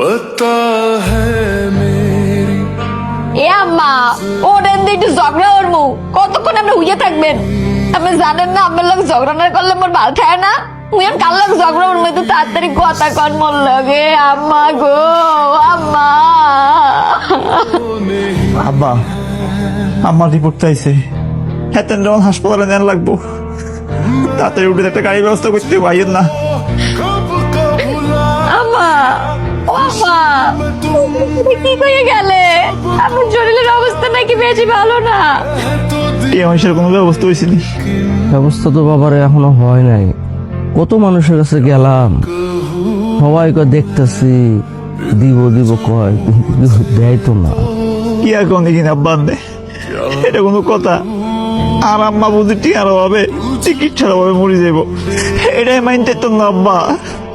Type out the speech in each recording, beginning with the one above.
पता है मेरी এ আম্মা ওরেন দিয়ে একটু ঝগড়া করবো কতক্ষণ আপনি হুইয়ে থাকবেন আপনি জানেন না আমার লোক ঝগড়া না করলে মোর ভালো থাকে না মুই আর কার লোক ঝগড়া করবো তো তাড়াতাড়ি কথা কন মোর লগে আম্মা গো আম্মা আব্বা আমার রিপোর্ট চাইছে হেতেন যখন হাসপাতালে নেন লাগবো তাড়াতাড়ি উঠে একটা গাড়ি ব্যবস্থা করতে পাইয়েন না कब का भुला আম্মা কি কত মানুষের কাছে গেলাম। সবাই দেখতেছি দিব দিব কয় দেয় তো না। কি আর কোন আব্বান এটা কোনো কথা। আর আম্মা বুঝি টিকার হবে চিকিৎসার অভাবে মরে যাব এটাই মাইন্ডে তো না আব্বা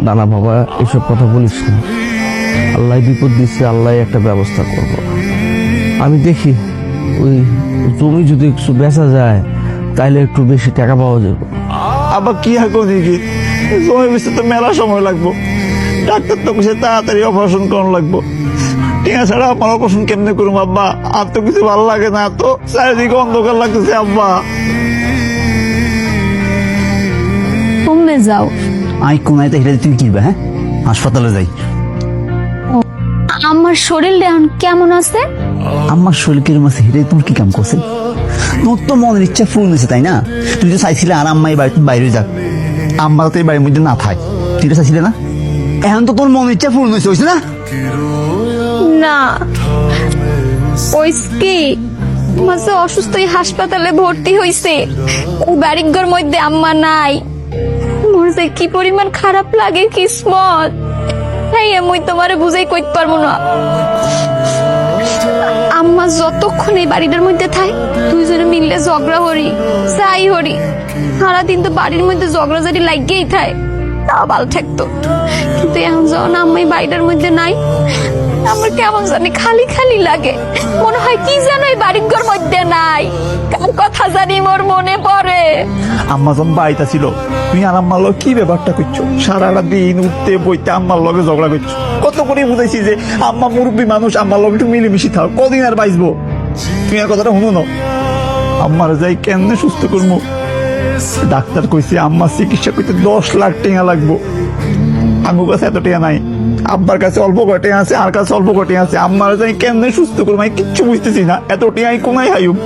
না না বাবা এসব কথা বলিস না। আল্লাহ বিপদ দিচ্ছে আল্লাহ একটা ব্যবস্থা করব। আমি দেখি ওই জমি যদি একটু বেচা যায় তাইলে একটু বেশি টাকা পাওয়া যাবে। আবার কি এখন দেখি জমি বেশি তো মেলা সময় লাগবো। ডাক্তার তো কিছু তাড়াতাড়ি অপারেশন করানো লাগবো। টিয়া ছাড়া আমার অপারেশন কেমনে করুম আব্বা? আর তো কিছু ভালো লাগে না তো চারিদিকে অন্ধকার লাগতেছে আব্বা। তুমি যাও। আই কোনায় তো হেলে তুই কিনবে হ্যাঁ? হাসপাতালে যাই। আমার শরীর এখন কেমন আছে? আমার শরীর কিরম আছে হেরে তোমার কি কাম করছে? তোর তো মনের ইচ্ছা ফুল হয়েছে তাই না? তুই তো চাইছিলে আর আম্মা এই বাড়িতে বাইরে যাক। আম্মা তো এই বাড়ির মধ্যে না থাক। তুই তো চাইছিলে না? এখন তো তোর মনের ইচ্ছা পূর্ণ হয়েছে হয়েছে না? না। ওই কি? মাসে অসুস্থ হাসপাতালে ভর্তি হইছে ওই বাড়িঘর মধ্যে আম্মা নাই। মোর যে কি পরিমাণ খারাপ লাগে কিসমত। তাই আমি তোমারে বুঝাই কইতে পারব না। আম্মা যতক্ষণ এই বাড়িটার মধ্যে থাই, দুইজনে মিললে ঝগড়া হরি, যাই হরি। সারাদিন তো বাড়ির মধ্যে ঝগড়া জারি লাগেই থায় তা ভালো থাকতো। কিন্তু এখন যখন আম্মা এই বাড়িটার মধ্যে নাই, আমার কেমন জানি খালি খালি লাগে। মনে হয় কি যেন এই বাড়ির ঘর মধ্যে নাই। কার কথা জানি মোর মনে পড়ে। আম্মা যখন বাড়িতে ছিল তুমি আর আম্মার লগে কি ব্যাপারটা করছ? সারাটা দিন উঠতে, বইতে আম্মার লগে ঝগড়া করছ। কত করে বুঝাইছি যে আম্মা মুরব্বী মানুষ, আম্মার লগে একটু মিলেমিশি থাও কদিন আর বাইসবো তুমি আর কথাটা শুনো না? আম্মার যাই কেমনে সুস্থ করব? ডাক্তার কইছে আম্মার চিকিৎসা করতে দশ লাখ টেঙা লাগবো। আমার কাছে এত টাকা নাই। আব্বার কাছে অল্প কটে আছে, আর কাছে অল্প কটে আছে। আম্মার যাই কেমনে সুস্থ করব, আমি কিচ্ছু বুঝতেছি না। এত টাকা কোনায় হাইব?